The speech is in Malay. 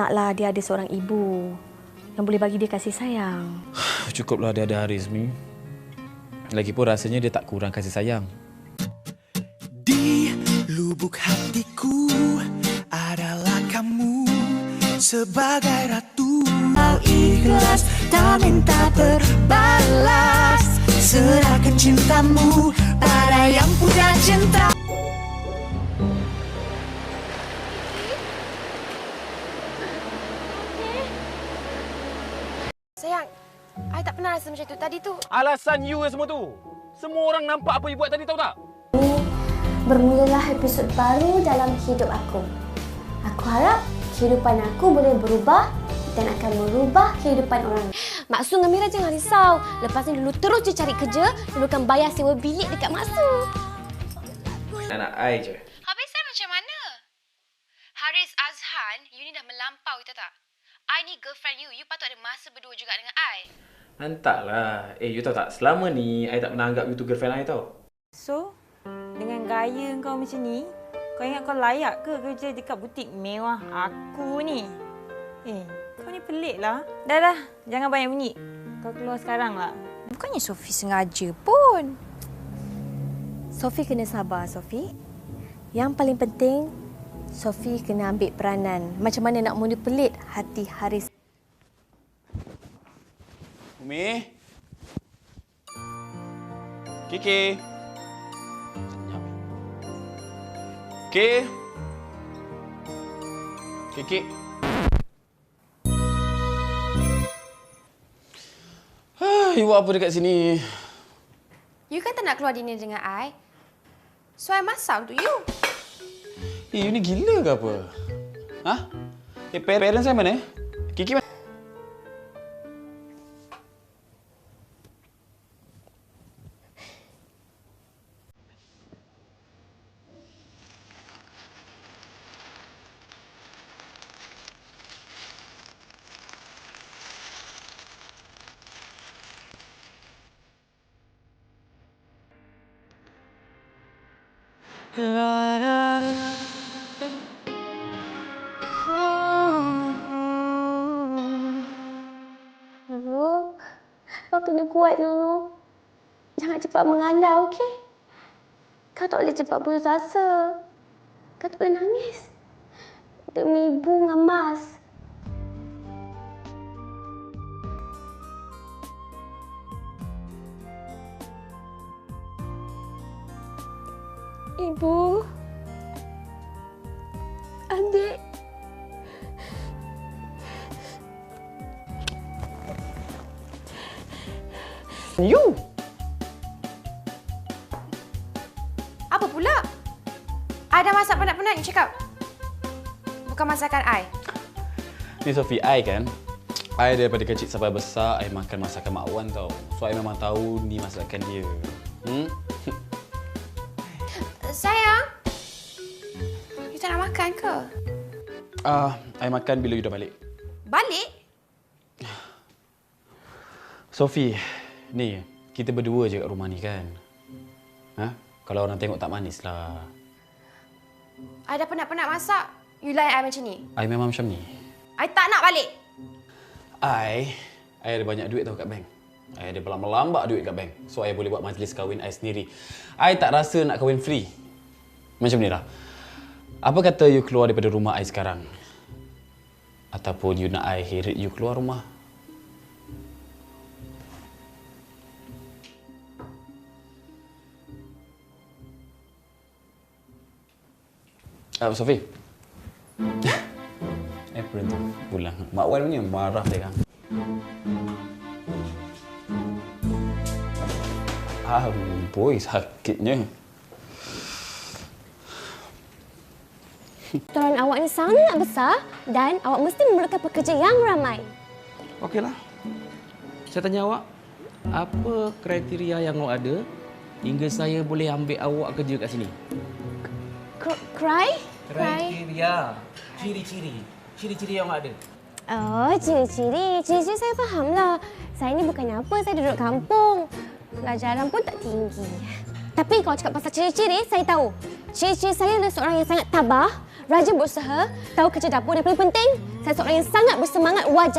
naklah dia ada seorang ibu yang boleh bagi dia kasih sayang. Cukuplah dia ada Haris ni. Lagipun rasanya dia tak kurang kasih sayang. Di lubuk hatiku adalah kamu sebagai ratu Kau ikhlas tak minta berbalas Serahkan cintamu pada yang punya cinta Sayang, I tak pernah rasa macam tu. Tadi tu, Alasan you semua tu. Semua orang nampak apa you buat tadi tahu tak? Bermulalah episod baru dalam hidup aku. Aku harap kehidupan aku boleh berubah dan akan merubah kehidupan orang. Maksud dengan Mira jangan risau. Lepas ni dulu terus je cari kerja, dulu kan bayar sewa bilik dekat Maksud. Anak I je. Habis saya macam mana? Haris Azhan, you ni dah melampau, tahu tak? I ni girlfriend you. You patut ada masa berdua juga dengan I. Hantarlah. Eh, you tahu tak? Selama ni, I tak pernah anggap you tu girlfriend I tau. So, dengan gaya kau macam ni, kau ingat kau layak ke kerja dekat butik mewah aku ni? Eh, kau ni pelik lah. Dah dah, jangan banyak bunyi. Kau keluar sekarang lah. Bukannya Sophie sengaja pun. Sophie kena sabar, Sophie. Yang paling penting, Sophie kena ambil peranan. Macam mana nak manipulat hati Haris. Umi? Kiki? Kiki? Kiki? You buat apa dekat sini? You kan tak nak keluar dinner dengan I. So, I masak untuk you. Eh, you ni gila ke apa? Ha? Eh, parents saya mana? Kiki mana? Nurul, kau kena kuat Nurul. Jangan cepat mengalah, okey? Kau tak boleh cepat putus asa. Kau tak boleh nangis. Demi ibu dengan Mas. Ibu. Adik. You! Apa pula? I dah masak penat-penat, you cakap. Bukan masakan I. Ni Sophie, I kan? I daripada kecil sampai besar, I makan masakan Mak Wan tau. So, I memang tahu ni masakan dia. Hmm? Sayang, you tak nak makan ke? Ah, I makan bila you dah balik. Balik? Sophie, ni kita berdua je kat rumah ni kan? Ha? Kalau orang tengok tak manis lah. I dah penat-penat masak. You layan I macam ni. I memang macam ni. I tak nak balik. I, I ada banyak duit tau kat bank. I ada melambak duit kat bank. So, I boleh buat majlis kahwin I sendiri. I tak rasa nak kahwin free. Macam ni lah. Apa kata you keluar daripada rumah I sekarang? Ataupun you nak I heret you keluar rumah? Uh, Sophie. eh, berhenti. Pulang. Mak Wan punya marah dia kan. Ah, boy, sakitnya. Restoran awak ni sangat besar dan awak mesti memerlukan pekerja yang ramai. Okeylah. Saya tanya awak, apa kriteria yang awak ada hingga saya boleh ambil awak kerja kat sini? Cr- cry? Kriteria. Ciri-ciri. Ciri-ciri yang ada. Oh, ciri-ciri. Ciri-ciri saya fahamlah. Saya ni bukannya apa, saya duduk kampung. Pelajaran pun tak tinggi. Tapi kalau cakap pasal ciri-ciri, saya tahu. Ciri-ciri saya adalah seorang yang sangat tabah, rajin berusaha, tahu kerja dapur dan paling penting, Saya seorang yang sangat bersemangat wajar.